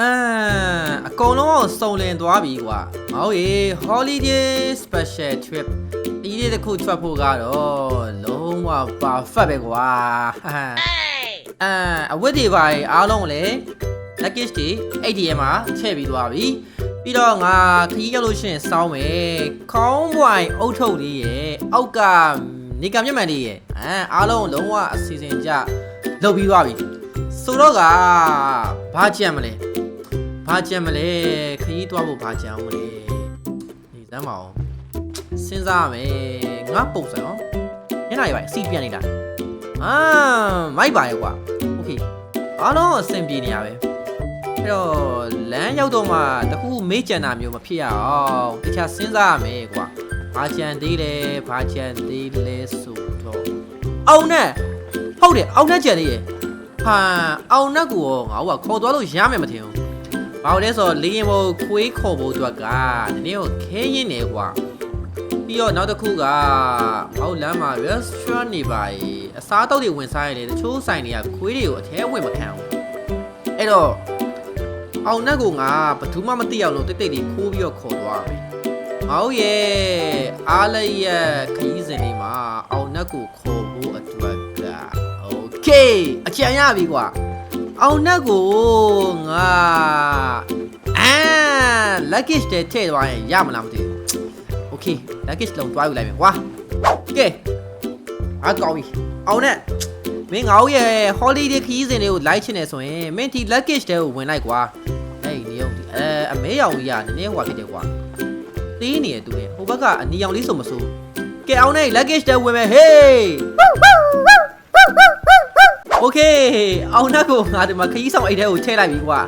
အာအကုန်လုံးစုံလင်သွားပြီကွာမဟုတ်ရေ holiday special trip ဒီနေ့တစ်ခုထွက်ဖို့ကတော့လုံးဝ perfect ပဲကွာအာအဝတ်တွေပါရေအားလုံးကိုလည်း luggage တွေ ATM မှာထည့်ပြီးသွားပြီပြီးတော့ငါခကြီးရောက်လို့ရှိရင်စောင်းမယ်ခေါင်းပွိုင်အုတ်ထုတ်လေးရဲ့အောက်ကနေကမျက်မှန်လေးရဲ့အာအားလုံးလုံးဝအစီအစဉ်ကြလုပ်ပြီးသွားပြီဆိုတော့ကဘာကြံမလဲ ဘာကြံမလဲခရီးသွားဖို့ဘာကြံအောင်မလဲနေစမ်းပါအောင်စဉ်းစားရမယ်ငါပုံစံရောညနေပိုင်းအစီပြန်နေတာအာမိုက်ပါရဲ့ကွာโอเคအားလုံးအဆင်ပြေနေရပဲအဲ့တော့လမ်းရောက်တော့မှတခုမေးကြံတာမျိုးမဖြစ်ရအောင်တခြားစဉ်းစားရမယ်ကွာဘာကြံသေးလဲဘာကြံသေးလဲဆိုတော့အောင်နဲ့ဟုတ်တယ်အောင်နဲ့ကြံသေးရဲ့ဟာအောင်နဲ့ကိုရောငါတို့ကခေါ်သွားလို့ရမယ်မထင်ဘူး ဘာလို့လဲဆိုတော့လေရင်ပေါ်ခွေးခေါ်ဖို့အတွက်ကနည်းနည်းကိုခဲရင်နေကွာပြီးတော့နောက်တစ်ခုကအောက်လမ်းမှာ restaurant နေပါကြီးအစားအသောက်တွေဝင်စားရတယ်တချို့ဆိုင်တွေကခွေးတွေကိုအထဲဝင်မခံဘူးအဲ့တော့အောင်နဲ့ကိုငါဘသူမှမသိအောင်လို့တိတ်တိတ်လေးခိုးပြီးတော့ခေါ်သွားတယ်။မောင်ရဲ့အားလည်းရဲ့ခရီးစဉ်လေးမှာအောင်နဲ့ကိုခေါ်ဖို့အတွက်က okay အကြံရပြီကွာ။ အောင်နက်ကိုငါအာ luggage တဲ့ထည့်သွားရင်ရမလားမသိဘူး။ Okay luggage လုံးတွားယူလိုက်မယ်ကွာ။ကဲအကောင်းပြီ။အောင်နက်မင်းငါ့ရဲ့ holiday ခရီးစဉ်လေးကိုလိုက်ချင်နေဆိုရင်မင်းဒီ luggage တဲ့ကိုဝင်လိုက်ကွာ။ဟေးနေအောင်ဒီအဲအမဲရောင်ကြီးကနည်းနည်းဟွာဖြစ်တယ်ကွာ။သေးနေရတူတယ်ဟိုဘက်ကအနီရောင်လေးဆိုမဆို။ကဲအောင်နက် luggage တဲ့ဝင်မယ်ဟေး โอเคအောင်နက်ကိုငါဒီမှာခရီးဆောင်အိတ်ထဲကိုထည့်လိုက်ပြီကွာ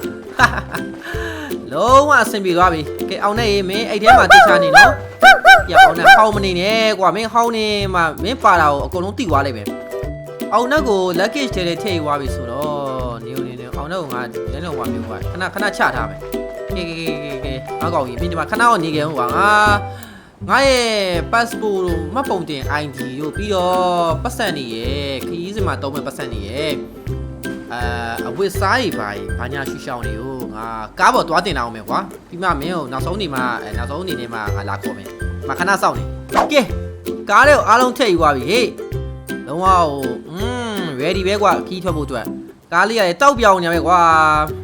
လုံးဝအဆင်ပြေသွားပြီကဲအောင်နက်ရေမင်းအိတ်ထဲမှာတိတ်ချနေနော်ပြအောင်နက်ဟောင်းမနေနဲ့ကွာမင်းဟောင်းနေမှမင်းပါတာကိုအကုန်လုံးတိသွားလိုက်ပဲအောင်နက်ကို luggage ထဲထည့်သွားပြီဆိုတော့နေနေနေအောင်နက်ကိုငါလည်းလုံးဝမျိုးကွာခဏခဏချထားမယ်ကဲကဲကဲကဲကဲငါကောင်းကြီးမင်းဒီမှာခဏတော့နေကြဦးကွာငါ ငါရဲ့ passport တို့မှတ်ပုံတင် ID တို့ပြီးတော့ပတ်စံနေရဲ့ခရီးစဉ်မှာတုံးမဲ့ပတ်စံနေရဲ့အာအဝတ်စားကြီးပါကြီးဘာညာရှူရှောင်းနေကိုငါကားပေါ်သွားတင်လာအောင်မယ်ကွာပြီးမှမင်းကိုနောက်ဆုံးနေမှာအဲနောက်ဆုံးအနေနဲ့မှငါလာခေါ်မယ်မခဏစောင့်နေကဲကားလေးကိုအားလုံးထည့်ယူသွားပြီဟေးလုံးဝဟိုอืม ready ပဲကွာခီးထွက်ဖို့အတွက်ကားလေးကလည်းတောက်ပြောင်နေပဲကွာ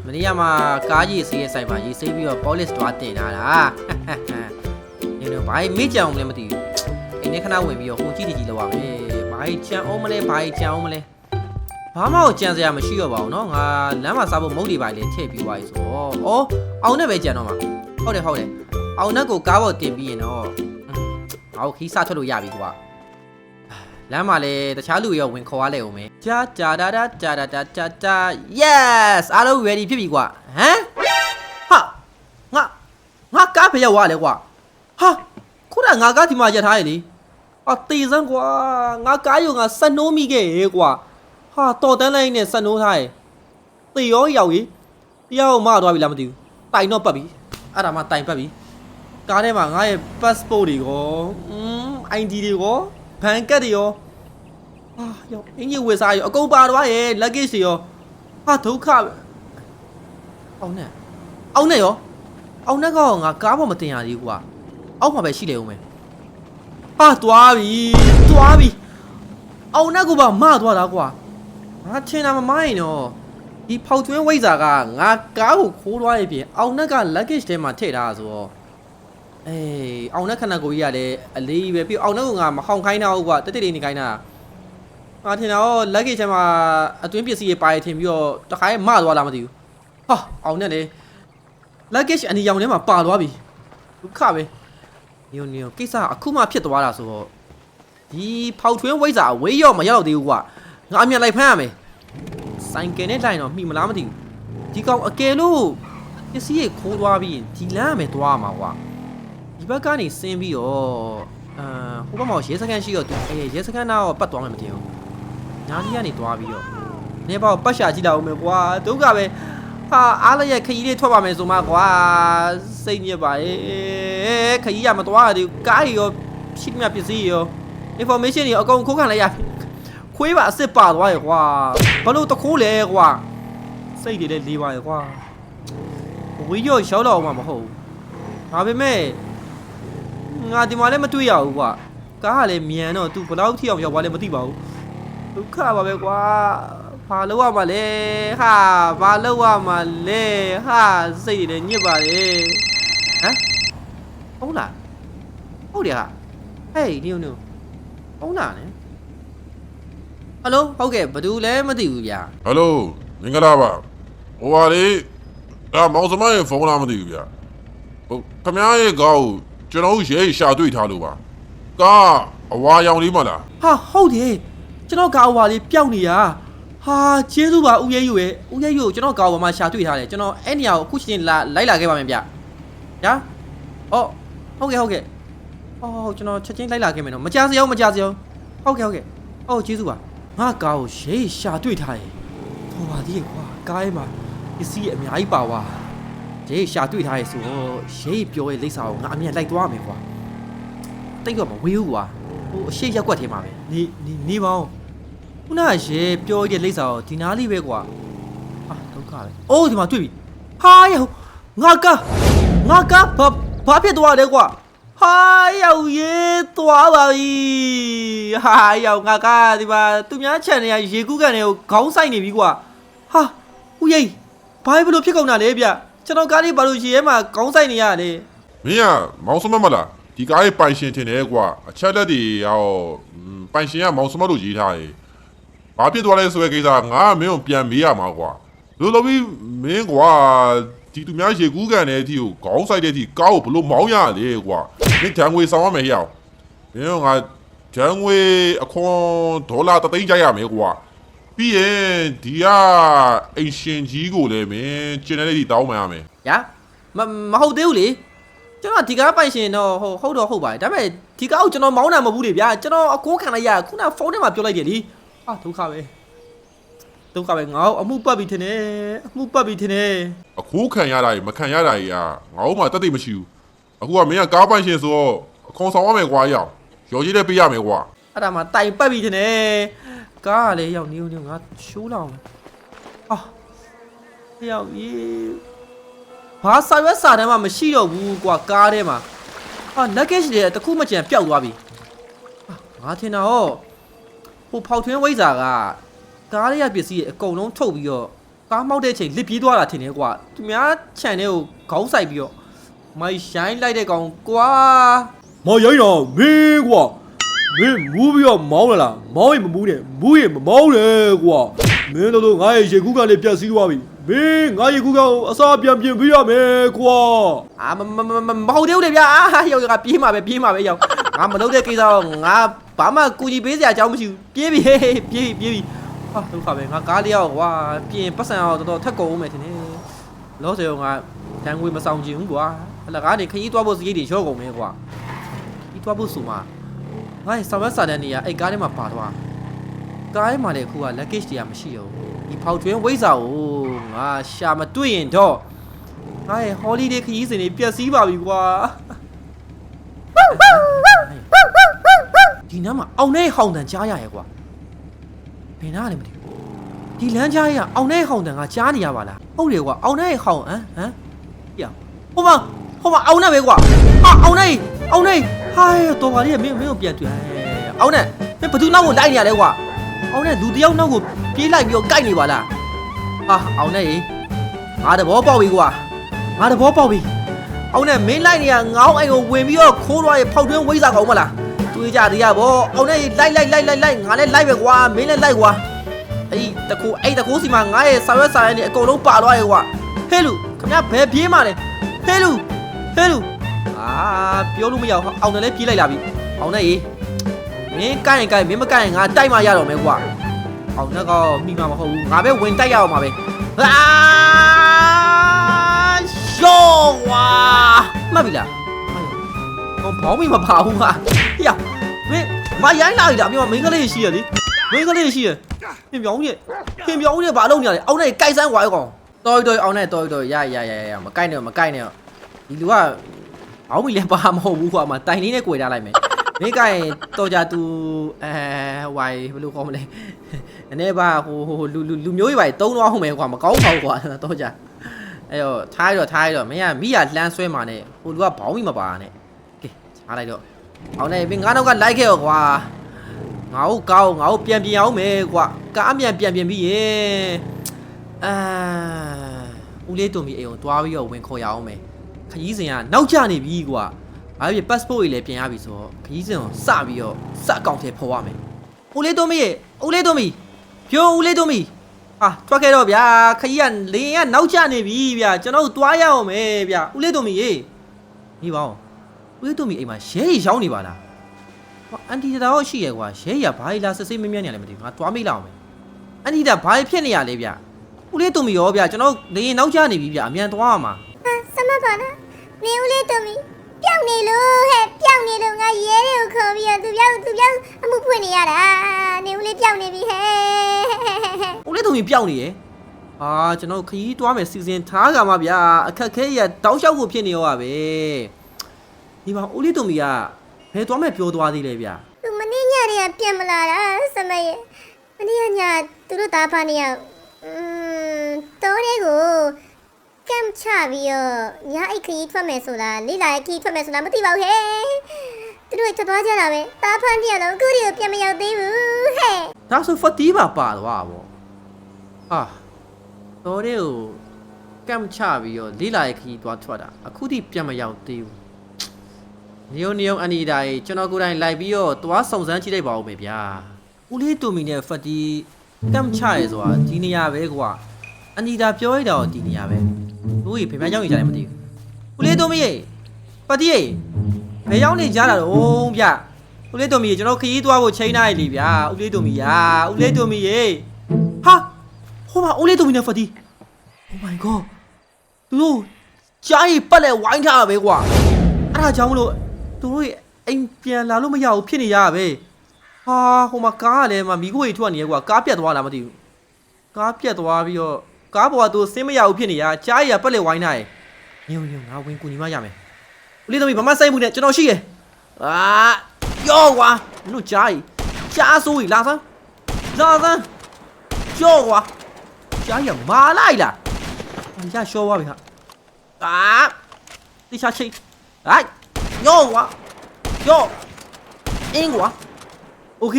မနေ့ကမှကားကြီးဆေးရဲ့ဆိုင်မှာရေးဆေးပြီးတော့ polish သွားတင်လာတာ နေတော့ဘာမေ့ကြအောင်လဲမသိဘူးအိမ်ထဲခဏဝင်ပြီးတော့ဟိုကြည့်တည်ကြည့်လောက်ပါမယ်ဘာကြံအောင်မလဲဘာကြံအောင်မလဲဘာမှကြံစရာမရှိတော့ပါဘူးเนาะငါလမ်းမှာစားဖို့မုတ်တွေပါလေထည့်ပြီးသွားပြီဆိုတော့ဩအောင်နဲ့ပဲကြံတော့မှာဟုတ်တယ်ဟုတ်တယ်အောင်နဲ့ကိုကားပေါ်တင်ပြီးရင်တော့ငါ့ကိုခီးစားထွက်လို့ရပြီကွာလမ်းမှာလေတခြားလူရောဝင်ခေါ်ရလဲအောင်မယ်ဂျာဂျာဒါဒါဂျာဒါဒါဂျာဂျာ yes အားလုံး ready ဖြစ်ပြီကွာဟမ်ဟာငါငါကားဖျက်သွားလဲကွာ ဟာခုနကငါကားဒီမှာရက်ထားရလေအာတေစမ်းကွာငါကားယူငါစက်နှိုးမိခဲ့ရေကွာဟာတော်တန်းလိုက်နဲ့စက်နှိုးထားရတေရောရောက်ကြီးတရားကိုမသွားပြီလားမသိဘူးတိုင်တော့ပတ်ပြီအဲ့ဒါမှတိုင်ပတ်ပြီကားထဲမှာငါရဲ့ passport တွေကောอืม ID တွေကောဘန်ကတ်တွေရောဟာရောက်အင်ကြီးဝယ်စားရောအကုန်ပါသွားရဲ့ luggage တွေရောဟာဒုက္ခပဲအောင်နဲ့အောင်နဲ့ရောအောင်နဲ့ကောငါကားပေါ်မတင်ရသေးဘူးကွာ အောက်မှာပဲရှိလေဦးမယ်ဟာသွားပြီသွားပြီအောင်နက်ကပါမသွားတာကွာငါထင်တာမမိုင်းတော့ဒီဖောက်သွင်းဝိဇ္ဇာကငါကားကိုခိုးသွားရဲ့ပြင်အောင်နက်က luggage ထဲမှာထည့်ထားတာဆိုတော့အေးအောင်နက်ခဏကိုကြီးကလည်းအလေးပဲပြီးအောင်နက်ကငါမဟောင်ခိုင်းတာဟုတ်ကွာတက်တက်လေးနေခိုင်းတာငါထင်တာတော့ luggage ထဲမှာအတွင်းပစ္စည်းတွေပါရထင်ပြီးတော့တခါရဲမသွားလားမသိဘူးဟာအောင်နက်လေ luggage အနီရောင်ထဲမှာပါသွားပြီဒုက္ခပဲ ညိုညိုကိစ္စအခုမှဖြစ်သွားတာဆိုတော့ဒီဖောက်ထွင်းဝိဇ္ဇာဝေးရော့မရောက်သေးဘူးကွာငါအမြတ်လိုက်ဖမ်းရမယ်ဆိုင်ကယ်နဲ့လိုက်တော့မှီမလားမသိဘူးဒီကောင်အကယ်လို့ပစ္စည်းတွေခိုးသွားပြီးရင်ဒီလမ်းမယ်သွားမှာကွာဒီဘက်ကနေဆင်းပြီးတော့အာဟိုဘက်မှာရဲစခန်းရှိတော့အဲရဲစခန်းတော့ပတ်သွားမယ်မတင်ဘူးညာကြီးကနေသွားပြီးတော့နေပေါ့ပတ်ရှာကြည့်တော့ဦးမယ်ကွာဒုက္ခပဲ ဟာအားလည်းရခရီးလေးထွက်ပါမယ်ဆိုမှကွာစိတ်ညစ်ပါရဲ့ခရီးရမသွားရသေးဘူးကားကြီးရောရှိသမျှပစ္စည်းရော information တွေအကုန်ခိုးခံလိုက်ရခွေးပါအစ်စ်ပါသွားရကွာဘာလို့တခိုးလဲကွာစိတ်တွေလည်းလေးပါရကွာဝေးရောရောက်တော့မှမဟုတ်ဘူးဒါပေမဲ့ငါဒီမှာလည်းမတွေ့ရဘူးကွာကားကလည်းမြန်တော့ तू ဘယ်လောက်ထိအောင်ရောက်သွားလဲမသိပါဘူးဒုက္ခပါပဲကွာ ဘာလို့ရမှာလဲဟာဘာလို့ရမှာလဲဟာစိတ်တွေလည်းညစ်ပါလေဟမ်ဟုတ်လားဟုတ်တယ်ဟာဟေးညို့ညို့ဟုတ်လားနဲ့ဟယ်လိုဟုတ်ကဲ့ဘယ်သူလဲမသိဘူးဗျာဟယ်လိုမင်္ဂလာပါဟိုပါလေဒါမောင်စမရဲ့ဖုန်းလားမသိဘူးဗျဟိုခမရဲ့ကောက်ကိုကျွန်တော်တို့ရဲရှာတွေ့ထားလို့ပါကားအဝါရောင်လေးမလားဟာဟုတ်တယ်ကျွန်တော်ကားဝါလေးပျောက်နေရ ဟာကျေးဇူးပါဦးရဲယူရဲ့ဦးရဲယူကိုကျွန်တော်ကားဝါမှာရှာတွေ့ထားတယ်ကျွန်တော်အဲ့နေရာကိုအခုချင်းလာလိုက်လာခဲ့ပါမယ်ဗျညာအော်ဟုတ်ကဲ့ဟုတ်ကဲ့အော်ကျွန်တော်ချက်ချင်းလိုက်လာခဲ့မယ်နော်မကြစရောမကြစရောဟုတ်ကဲ့ဟုတ်ကဲ့အော်ကျေးဇူးပါငါကားကိုရေးရှာတွေ့ထားတယ်ဟောပါသေးရဲ့ကွာကားထဲမှာပစ္စည်းအများကြီးပါဝါရေးရှာတွေ့ထားရဲ့ဆိုတော့ရေးပြောရဲ့လိပ်စာကိုငါအမြင်လိုက်သွားမယ်ကွာတိတ်တော့မဝေးဘူးကွာဟိုအရှိရက်ကွက်ထဲမှာပဲနေနေနေပါဦး ခုနကရေပြောရတဲ့လိပ်စာကိုဒီနားလေးပဲကွာဟာဒုက္ခပဲအိုးဒီမှာတွေ့ပြီဟာယောငါကငါကဘာဘာဖြစ်သွားလဲကွာဟာယောရေသွားပါပြီဟာယောငါကဒီမှာသူများခြံနေရရေကူးကန်တွေကိုခေါင်းဆိုင်နေပြီကွာဟာဦးရိပ်ဘာဘလို့ဖြစ်ကုန်တာလဲဗျကျွန်တော်ကားလေးဘာလို့ရေထဲမှာခေါင်းဆိုင်နေရလဲမင်းကမောင်စမမလားဒီကားရဲ့ပိုင်ရှင်ထင်တယ်ကွာအချက်လက်တွေရောอืมပိုင်ရှင်ကမောင်စမလို့ရေးထားတယ် ဘာဖြစ်သွားလဲဆိုတဲ့ကိစ္စငါကမင်းကိုပြန်မေးရမှာကွာလို့လို့ပြီးမင်းကွာဒီသူများရေကူးကန်တဲ့အထိကိုခေါင်းဆိုင်တဲ့အထိကားကိုဘလို့မောင်းရလဲကွာမင်းတန်ငွေဆောင်ရမယ်ဟဲ့အောင်မင်းကငါတန်ငွေအခွန်ဒေါ်လာတသိန်းကြရမယ်ကွာပြီးရင်ဒီကအင်ရှင်ကြီးကိုလည်းမင်းကျင်းတဲ့ဒီတောင်းမှရမယ်ညာမမဟုတ်သေးဘူးလေကျွန်တော်ဒီကားပိုင်ရှင်တော့ဟုတ်ဟုတ်တော့ဟုတ်ပါတယ်ဒါပေမဲ့ဒီကားကိုကျွန်တော်မောင်းတာမဟုတ်ဘူးလေဗျာကျွန်တော်အကိုးခံလိုက်ရခုနဖုန်းထဲမှာပြောလိုက်တယ်လी ဟာဒုက္ခပဲဒုက္ခပဲငါ့ကိုအမှုပတ်ပြီးထင်တယ်အမှုပတ်ပြီးထင်တယ်အခိုးခံရတာကြီးမခံရတာကြီးอ่ะငါတို့မှတက်တိတ်မရှိဘူးအခုကမင်းကကားပိုင်ရှင်ဆိုတော့အခွန်ဆောင်ရမယ်ကွာရောက်ရော်ကြီးလည်းပေးရမယ်ကွာအဲ့ဒါမှတိုင်ပတ်ပြီးထင်တယ်ကားကလည်းရောက်နေဦးနေငါရှိုးလောက်ဟာရောက်ရေးဘာစာရွက်စာတမ်းမှမရှိတော့ဘူးကွာကားထဲမှာဟာ luggage တွေတခုမှကြံပျောက်သွားပြီဟာငါထင်တာဟောဟို ဖောက်ထွင်းဝိဇ္ဇာကကားလေးရပစ္စည်းတွေအကုန်လုံးထုတ်ပြီးတော့ကားမောက်တဲ့အချိန်လစ်ပြေးသွားတာထင်တယ်ကွာသူများခြံထဲကိုခေါင်းဆိုင်ပြီးတော့မိုင်းရှိုင်းလိုက်တဲ့ကောင်ကွာမရိုင်းတော့မင်းကွာမင်းမူးပြီးတော့မောင်းလာလားမောင်းရင်မမူးနဲ့မူးရင်မမောင်းနဲ့ကွာမင်းတို့တို့ငါရဲ့ရေကူးကလေးပြတ်စည်းသွားပြီမင်းငါရေကူးကောင်အစားပြန်ပြင်ပေးရမယ်ကွာအာမမမမမဟုတ်သေးဘူးလေဗျာအာရောက်ရကပြေးမှာပဲပြေးမှာပဲရောက် ငါမလုပ်တဲ့ကိစ္စတော့ငါဘာမှကူညီပေးစရာအကြောင်းမရှိဘူးပြေးပြီဟေးဟေးပြေးပြီပြေးပြီဟာဒုက္ခပဲငါကားလေးရောက်ကွာပြင်ပတ်စံအောင်တော်တော်ထက်ကုန်ဦးမယ်ထင်တယ်လောဆယ်ကငါတန်ငွေမဆောင်ချင်ဘူးကွာအလကားနေခရီးသွားဖို့စရိတ်တွေရော့ကုန်မယ်ကွာခရီးသွားဖို့ဆိုမှငါ့ဆောက်ရစာတန်းနေရအဲ့ကားထဲမှာပါသွားကားထဲမှာလည်းအခုက luggage တွေကမရှိတော့ဘူးဒီဖောက်ထွင်းဝိဇ္ဇာကိုငါရှာမတွေ့ရင်တော့ငါရဲ့ holiday ခရီးစဉ်တွေပျက်စီးပါပြီကွာ ဒီနားမှာအောင်နဲ့ဟောင်တန်ကြားရရဲ့ကွာဘယ်နားလဲမသိဘူးဒီလမ်းကြားရအောင်နဲ့ဟောင်တန်ကကြားနေရပါလားဟုတ်တယ်ကွာအောင်နဲ့ဟောင်ဟမ်ဟမ်ပြဟိုမှာဟိုမှာအောင်နဲ့ပဲကွာဟာအောင်နဲ့အောင်နဲ့ဟိုင်းတော်ပါလေမင်းမင်းကိုပြန်တွေ့အောင်နဲ့မင်းဘသူနောက်ကိုလိုက်နေရလဲကွာအောင်နဲ့လူတယောက်နောက်ကိုပြေးလိုက်ပြီးတော့ကြိုက်နေပါလားဟာအောင်နဲ့ငါတဘောပေါက်ပြီကွာငါတဘောပေါက်ပြီအောင်နဲ့မင်းလိုက်နေရငောင်းအိမ်ကိုဝင်ပြီးတော့ခိုးသွားရဖောက်တွင်းဝိဇ္ဇာကောင်မလား တွေးကြတရားဗောအောင်နဲ့လိုက်လိုက်လိုက်လိုက်လိုက်ငါလည်းလိုက်ပဲကွာမင်းလည်းလိုက်ကွာအဲ့တကူအဲ့တကူစီမှာငါရဲ့ဆာရွက်ဆာရဲနေအကုန်လုံးပါသွားရဲ့ကွာဟဲလူခင်ဗျာဘယ်ပြေးမှလဲဟဲလူဟဲလူအာပြောလို့မရအောင်အောင်တယ်လည်းပြေးလိုက်လာပြီအောင်နဲ့ရေမင်းကိုက်ရင်ကိုက်မင်းမကိုက်ရင်ငါတိုက်မှရတော့မယ်ကွာအောင်နဲ့ကောမိမှာမဟုတ်ဘူးငါပဲဝင်တိုက်ရအောင်ပါပဲအာရှော့ဝါမှတ်ပြီလားဟော ဘောင်းမိမပါဘူးဟာဟေ့မင်းမရိုင်းလာပြီလားပြောမင်းကလေးရှိရလေမင်းကလေးရှိရပြင်ပြောင်းကြီးပြင်ပြောင်းကြီးဘာလုပ်နေရလဲအောင်းနဲ့ကြိုက်စမ်းကွာအကောင်တော်တော်အောင်းနဲ့တော်တော်ရရရရမကိုက်နဲ့မကိုက်နဲ့ဒီလူကအောင်းမီလည်းပါမဟုတ်ဘူးကွာမတိုင်လေးနဲ့ကြွေထားလိုက်မယ်မင်းကိုက်တော်ကြသူအဲဝိုင်ဘယ်လိုခေါ်မလဲအနေပါဟိုဟိုလူလူလူမျိုးကြီးပါတုံးသွားဟုတ်မယ်ကွာမကောင်းပါဘူးကွာတော်ကြအဲ့တော့ထားရတော့ထားရတော့မင်းကမိရလှမ်းဆွဲมาနဲ့ဟိုလူကဘောင်းမိမပါနဲ့ ကဲချားလိုက်တော့အောင်နေပြင်ငါနောက်ကလိုက်ခဲ့ရောကွာငါ့ကိုကောင်းငါ့ကိုပြန်ပြင်အောင်မယ်ကွာကားပြန်ပြန်ပြင်ပြီးရေအာဦးလေးတုံမီအိမ်ကိုတွားပြီးတော့ဝင်ခေါ်ရအောင်မယ်ခကြီးစင်ကနောက်ကျနေပြီကွာဘာဖြစ် passport ကြီးလည်းပြင်ရပြီဆိုတော့ခကြီးစင်ကိုစပြီးတော့စအကောင့်ထဲပေါ်ရမယ်ဦးလေးတုံမီရေဦးလေးတုံမီဖြိုးဦးလေးတုံမီอ่ะထွက်ခဲ့တော့ဗျာခကြီးကလင်းကနောက်ကျနေပြီဗျာကျွန်တော်တို့သွားရအောင်မယ်ဗျာဦးလေးတုံမီရေနေပါဦး ဦးလေးတုံမီအိမ်မှာရဲကြီးရောင်းနေပါလားဟောအန်တီတာတော့ရှိရကွာရဲကြီးကဘာကြီးလားစစ်စစ်မမြတ်နေရလဲမသိဘူးငါသွားမိလောက်အောင်မယ်အန်တီတာဘာကြီးဖြစ်နေရလဲဗျာဦးလေးတုံမီရောဗျာကျွန်တော်လင်းနောက်ကျနေပြီဗျာအမြန်သွားရမှာဟာစမပါလားနေဦးလေးတော်မီပျောက်နေလို့ဟဲ့ပျောက်နေလို့ငါရဲတွေကိုခေါ်ပြီးတော့သူပျောက်သူပျောက်အမှုဖွင့်နေရတာနေဦးလေးပျောက်နေပြီဟဲ့ဦးလေးတုံမီပျောက်နေရအာကျွန်တော်ခကြီးသွားမယ်စီစဉ်ထားကြမှာဗျာအခက်ခဲကြီးကတောက်လျှောက်ကိုဖြစ်နေရောပါပဲ ဒီမှာဦးလေးတုံမီကဘယ်သွားမယ်ပြောသွားသေးလဲဗျာသူမနေ့ညတည်းကပြန်မလာတာစမရဲ့မနေ့ကညသူတို့သားဖာနေရอืมတော်တဲ့ကိုကမ်ချပြီးတော့ညအိတ်ခကြီးထွက်မယ်ဆိုလားလိလာရဲ့ခကြီးထွက်မယ်ဆိုလားမသိပါဘူးဟဲ့သူတို့ထွက်သွားကြတာပဲသားဖာနေရတော့အခုတည်းကိုပြန်မရောက်သေးဘူးဟဲ့ဒါဆိုဖတီးပါပါသွားဗောအာတော်တဲ့ကိုကမ်ချပြီးတော့လေးလာရဲ့ခကြီးသွားထွက်တာအခုထိပြန်မရောက်သေးဘူး နေုံနေုံအန်ဒီဒါရေကျွန်တော်ကိုယ်တိုင်လိုက်ပြီးတော့သွားစုံစမ်းကြည့်လိုက်ပါဦးမယ်ဗျာဦးလေးတူမီနဲ့ဖတီးကမ်ချရဲဆိုတာဒီနေရာပဲကွာအန်ဒီဒါပြောရတာတော့ဒီနေရာပဲတို့ရေဖေဖေကြောင်းနေကြတယ်မသိဘူးဦးလေးတူမီရေဖတီးရေဘယ်ရောက်နေကြတာတော့ဗျဦးလေးတူမီရေကျွန်တော်ခရီးသွားဖို့ချိန်နေရလေဗျာဦးလေးတူမီရာဦးလေးတူမီရေဟာဟိုမှာဦးလေးတူမီနဲ့ဖတီး Oh my god သူတို့ကြားရီပတ်လဲဝိုင်းထားတာပဲကွာအဲ့ဒါကြောင့်မလို့ သူတို့အိမ်ပြန်လာလို့မရဘူးဖြစ်နေရပဲဟာဟိုမှာကားကလည်းမမိကိုကြီးထွက်နေရကွာကားပြတ်သွားလားမသိဘူးကားပြတ်သွားပြီးတော့ကားပေါ်ကသူဆင်းမရဘူးဖြစ်နေရကြားရပက်လက်ဝိုင်းထားရညုံညုံငါဝင်ကူညီမရမယ်ဦးလေးသမီးဘာမှစိုက်မှုနဲ့ကျွန်တော်ရှိရအာယောကွာနှုတ်ကြားရကြားဆိုးရလာစမ်းလာစမ်းကြောကွာကြားရမာလိုက်လားအညာရှော်သွားပြီဟာအာတိချာချိတ်ဟိုက် ယော့ကွာယော့အင်းကွာโอเค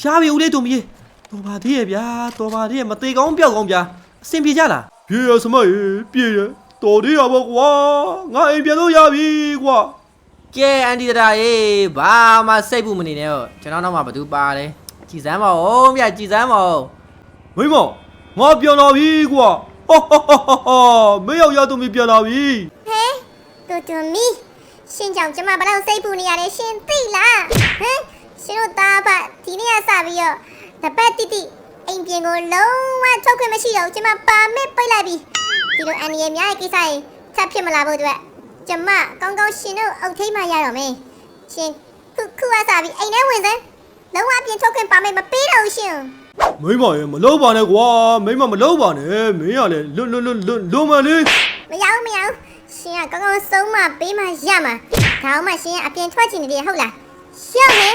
ရှားပြီဦးလေးတို့မကြီးတော်ပါသေးရဲ့ဗျာတော်ပါသေးရဲ့မသေးကောင်းပြောက်ကောင်းဗျာအဆင်ပြေကြလားပြေရစမရေပြေရတော်သေးတာပေါ့ကွာငါအိမ်ပြန်လို့ရပြီကွာကဲအန်တီတရာရေဘာမှစိတ်ဘူးမနေနဲ့တော့ကျွန်တော်နောက်မှဘာသူပါလဲကြည်စမ်းပါဦးမြကြည်စမ်းပါဦးမိမငါပြန်လာပြီကွာဟောဟောဟောမင်းရောက်ရတော့မပြန်လာပြီဟဲ့တူတူမီ ရှင်ကြောင့်ကျမဘလောက်စိတ်ပူနေရလဲရှင်သိလားဟမ်ရှင်တို့သားဖဒီနေ့ကစပြီးတော့တပတ်တိတိအိမ်ပြင်ကိုလုံးဝထုတ်ခွင့်မရှိတော့ဘူးကျမပါမစ်ပိတ်လိုက်ပြီဒီလိုအန်ဒီရဲ့များရဲ့ကိစ္စရင်ထပ်ဖြစ်မလာဖို့အတွက်ကျမကောင်းကောင်းရှင်တို့အုတ်ထိတ်မှရတော့မယ်ရှင်ခုခုကစပြီးအိမ်ထဲဝင်စမ်းလုံးဝအပြင်ထုတ်ခွင့်ပါမစ်မပေးတော့ဘူးရှင်မိမရေမလုပ်ပါနဲ့ကွာမိမမလုပ်ပါနဲ့မင်းရလေလွတ်လွတ်လွတ်လွတ်လွတ်မလေးမရဘူးမရဘူး ရှင်ကကောင်းကောင်းဆုံးမပေးမှရမှာဒါမှရှင်ကအပြင်ထွက်ချင်နေတယ်ဟုတ်လားရှောက်လေ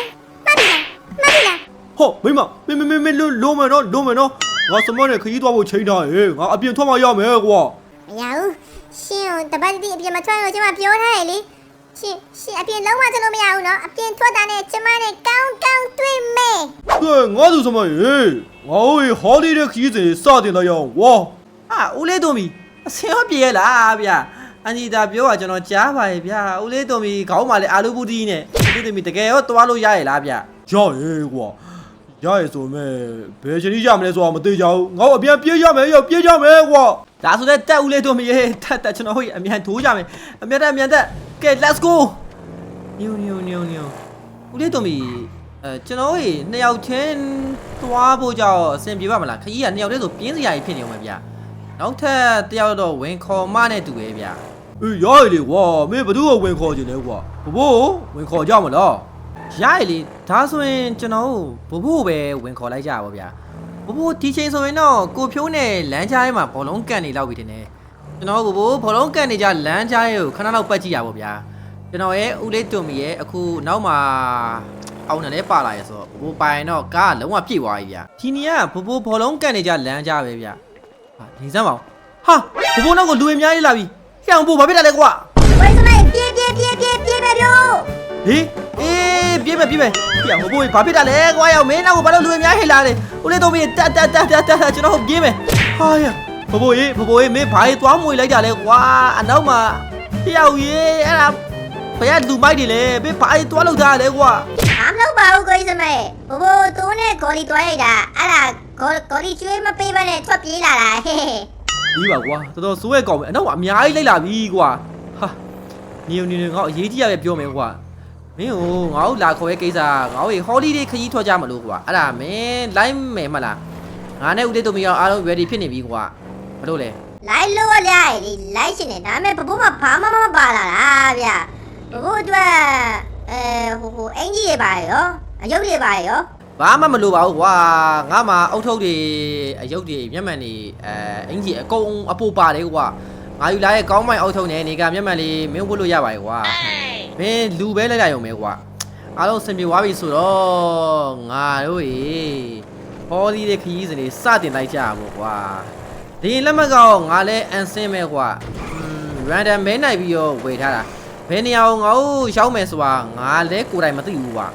မှတ်ပြီလားမှတ်ပြီလားဟောမိမမင်းမင်းမင်းလွတ်လွတ်မယ်နော်လွတ်မယ်နော်ငါစမနဲ့ခရီးသွားဖို့ချိန်ထားရေငါအပြင်ထွက်မှရမယ်ကွာမရဘူးရှင်ကိုတပတ်တိအပြင်မထွက်လို့ကျမပြောထားရလေရှင်ရှင်အပြင်လုံးဝထွက်လို့မရဘူးနော်အပြင်ထွက်တာနဲ့ကျမနဲ့ကောင်းကောင်းတွေ့မယ်ကဲငါသူစမရေငါ့ဟိဟောလီတဲ့ခရီးစဉ်စတင်လိုက်ရအောင်ဝါအာဦးလေးတုံမီအစင်ရောပြေရလားဗျ အန်ဒီတာပြောတာကျွန်တော်ကြားပါရဲ့ဗျဦးလေးတုံမီခေါင်းမှာလည်းအာလူပူတီနဲ့ဦးလေးတုံမီတကယ်ရောသွားလို့ရရဲ့လားဗျရရေကွာရရေဆိုမဲ့ဘယ်ချိန်ကြီးရမလဲဆိုတာမသိကြဘူးငါ့အပြန်ပြေးရမယ်ရောပြေးကြမယ်ကွာဒါဆိုတဲ့တက်ဦးလေးတုံမီရေတက်တက်ကျွန်တော်ဟိအမြန်ထိုးကြမယ်အမြန်တက်အမြန်တက်ကဲ let's go ညိုညိုညိုညိုဦးလေးတုံမီအဲကျွန်တော်ဟိနှစ်ယောက်ချင်းသွားဖို့ကြောင့်အဆင်ပြေပါမလားခကြီးကနှစ်ယောက်တည်းဆိုပြင်းစရာကြီးဖြစ်နေအောင်ပဲဗျနောက်ထပ်တယောက်တော့ဝင်ခေါ်မနဲ့တူရဲ့ဗျ အေးရရေလေကွာမင်းဘသူ့ကိုဝင်ခေါ်ခြင်းလဲကွာဘဘို့ဝင်ခေါ်ကြမလားရရလေဒါဆိုရင်ကျွန်တော်ဘဘို့ပဲဝင်ခေါ်လိုက်ကြပါဗျာဘဘို့ဒီချိန်ဆိုရင်တော့ကိုဖြိုးနဲ့လမ်းကြားထဲမှာဘောလုံးကန်နေလောက်ပြီတင်နေကျွန်တော်ဘဘို့ဘောလုံးကန်နေကြလမ်းကြားရဲ့ကိုခဏလောက်ပတ်ကြည့်ရပါဗျာကျွန်တော်ရဲ့ဦးလေးတွန်မီရဲ့အခုနောက်မှာအောင်တယ်လဲပါလာရဲ့ဆိုတော့ဘဘို့ပိုင်တော့ကားကလုံးဝပြည့်သွားပြီဗျာဒီနေကဘဘို့ဘောလုံးကန်နေကြလမ်းကြားပဲဗျာဟာနေစမ်းပါဦးဟဟာဘဘိုးနောက်ကိုလူအများကြီးလာပြီ ဟဲ့အောင်ဘိုးဘာဖြစ်တာလဲကွာဝိုင်းစမိုင်းပြေးပြေးပြေးပြေးပြေးပဲပြောဟေးအေးပြေးမယ်ပြေးမယ်ဟဲ့အောင်ဘဘိုးဘာဖြစ်တာလဲကွာရောက်မင်းနောက်ကိုဘာလို့လူအများကြီးလာလဲဦးလေးတော်မီတက်တက်တက်တက်တက်ကျွန်တော်ပြေးမယ်ဟာရဘဘိုးရေဘဘိုးရေမင်းဘာရေးသွားမွေလိုက်တာလဲကွာအနောက်မှာဟဲ့အောင်ရေအဲ့ဒါဘယ်ကလူမိုက်တွေလဲမင်းဘာရေးသွားလောက်တာလဲကွာဘာမလုပ်ပါဘူးကိုကြီးစမိုင်းဘဘိုးတိုးနဲ့ဂေါ်လီတွားလိုက်တာအဲ့ဒါဂေါ်ဂေါ်လီကျွေးမပေးဘဲနဲ့ထွက်ပြေးလာတာဟဲ့ဟဲ့ ပြီးပါကွာတော်တော်စိုးရဲကောင်းမယ်အနောက်ကအများကြီးလိုက်လာပြီကွာဟာနေနေနေငါ့အရေးကြီးရပဲပြောမယ်ကွာမင်းကိုငါ့ကိုလာခေါ်ရဲ့ကိစ္စငါ့ကိုဟောလီဒေးခကြီးထွက်ကြမလို့ကွာအဲ့ဒါမင်းလိုက်မယ်မလားငါနဲ့ဦးလေးတို့မရောအားလုံး ready ဖြစ်နေပြီကွာမလို့လဲလိုက်လို့ရလေဒီလိုက်ရှင်နေဒါပေမဲ့ဘဘိုးမဘာမှမပါလာတာဗျဘဘိုးအတွက်အဲဟိုဟိုအင်ကြီးတွေပါရောအယုတ်တွေပါရော ဘာမှမလိုပါဘူးကွာငါမှာအုတ်ထုပ်တွေအယုတ်တွေမျက်မှန်တွေအဲအင်ကြီးအကုန်အပူပါတယ်ကွာငါယူလာရဲ့ကောင်းမိုင်အုတ်ထုပ်နဲ့နေကမျက်မှန်လေးမင်းဝတ်လို့ရပါတယ်ကွာမင်းလူပဲလိုက်လိုက်ရုံပဲကွာအားလုံးစင်ပြေသွားပြီဆိုတော့ငါတို့ရေဟောဒီတဲ့ခရီးစဉ်လေးစတင်လိုက်ကြရမို့ကွာဒီလက်မှတ်ကောငါလဲအန်ဆင်းပဲကွာอืม random မဲနိုင်ပြီးတော့ဝေထားတာဘယ်နေရာကိုငါ့ကိုရောက်မယ်ဆိုတာငါလဲကိုယ်တိုင်မသိဘူးကွာ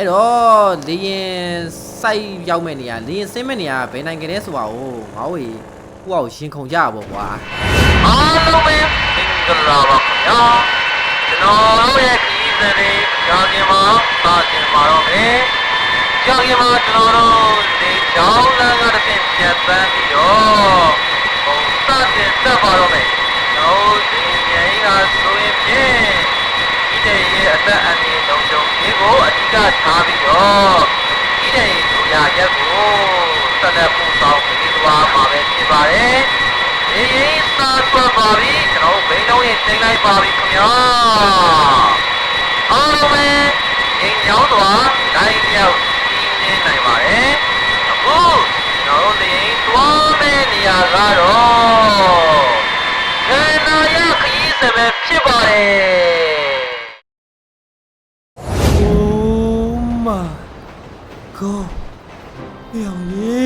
အဲ့တော့လေရင်စိုက်ရောက်မဲ့နေရလေရင်ဆင်းမဲ့နေရဘယ်နိုင်ငံလဲဆိုတာကိုငါ့ကိုကိုယ့်အောင်ရင်ခုန်ကြရပါကွာအားလုံးပဲမင်္ဂလာပါခင်ဗျာကျွန်တော်တို့ရဲ့ခရီးစဉ်လေးကြာခင်မှာပါတင်ပါတော့မယ်ကြာခင်မှာကျွန်တော်တို့ဒီကြောင်းလမ်းကတစ်ဆင့်ပြန်ပန်းပြီးတော့ဟိုစတင်တက်ပါတော့မယ်ကျွန်တော်တို့ဒီမြိုင်ကဆိုရင်ဖြင့်ဒီတဲ့ရဲ့အသက်အန္တရာယ်လုံးစုံ ဒီကိုအဓိကထားပြီးတော့ဒီတဲ့ရဲ့ဆိုရရက်ကိုဆက်လက်ပို့ဆောင်ပြီးသွားမှာပဲဖြစ်ပါတယ်ရေရင်စာထွက်ပါပြီကျွန်တော်ဘိန်းလုံးရင်တင်လိုက်ပါပြီခင်ဗျာအားလုံးပဲရင်ရောင်းစွာတိုင်းရောက်စီးနေနိုင်ပါတယ်အခုကျွန်တော်တို့ရင်သွားမယ့်နေရာကတော့ခန္ဓာရခရီးစပဲဖြစ်ပါတယ် god ဟေ့အောင်ရေ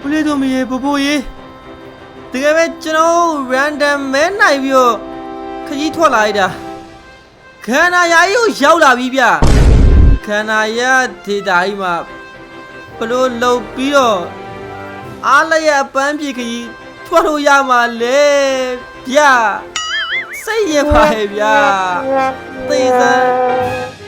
ဘလေးတို့မရေပပိုးရေတကယ်ပဲကျွန်တော် random မဲနိုင်ပြီးတော့ခကြီးထွက်လာလိုက်တာခန္ဓာယာကြီးကိုရောက်လာပြီဗျခန္ဓာယာဒေတာကြီးမှာဘလို့လှုပ်ပြီးတော့အားလျက်ပန်းပြေခကြီးထွက်လို့ရမှာလေဗျစိတ်ရပါရဲ့ဗျသေစမ်း